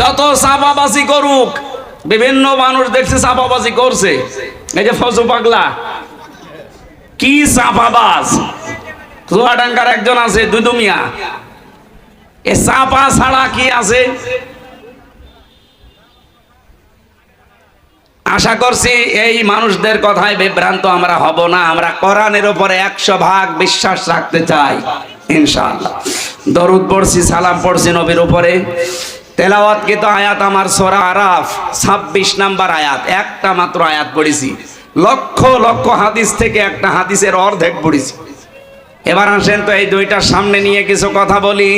যত চাপাবাজি করুক, বিভিন্ন মানুষ দেখছে চাপাবাজি করছে। এই যে ফজু পাগলা, কি চাপাবাজ চুয়াডাঙ্গার একজন আছে, দুদুমিয়া। এ চাপা ছাড়া কি আছে? আশা করছি এই মানুষদের কথায় বিভ্রান্ত আমরা হব না, আমরা কোরআনের উপরে একশো ভাগ বিশ্বাস রাখতে চাই, ইনশাআল্লাহ। দরুদ পড়ছি, সালাম পড়ছি নবীর উপরে। তেলাওয়াত কে তো আয়াত আমার সরা আরাফ? ছাব্বিশ নাম্বার আয়াত। একটা মাত্র আয়াত পড়েছি। লক্ষ লক্ষ হাদিস থেকে একটা হাদিসের অর্ধেক পড়েছি। এবার আসেন তো এই দুইটার সামনে নিয়ে কিছু কথা বলি।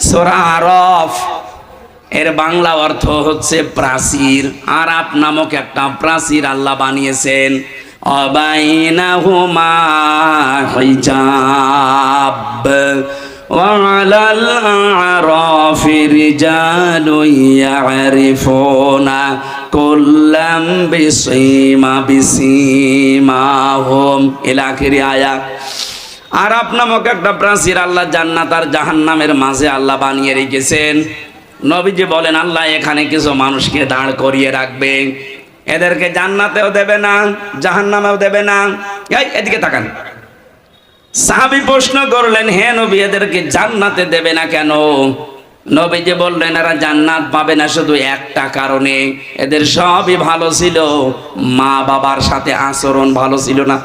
সোরা আরফ, এর বাংলা অর্থ হচ্ছে প্রাচীর। আরাপ নামক একটা প্রাচীর আল্লাহ বানিয়েছেন। অবাইনা হুমা الأعراف رجال يعرفون كلا بسيما بسيماهم إلى آخر آية আরাব নামক একটা প্রাচীর আল্লাহ জান্নাত আর জাহান্নামের মাঝে আল্লাহ বানিয়ে রেখেছেন নবীজি বলেন আল্লাহ এখানে কিছু মানুষকে দাঁড় করিয়ে রাখবে এদেরকে জান্নাতেও দেবে না জাহান্নামেও দেবে না এই এদিকে তাকান সাহাবি প্রশ্ন করলেন হে নবী এদেরকে জান্নাতে দেবে না কেন নবীজি বললেন, এরা জান্নাত পাবে না শুধু একটা কারণে। এদের সবই ভালো ছিল। মা বাবার সাথে আচরণ ভালো ছিল না।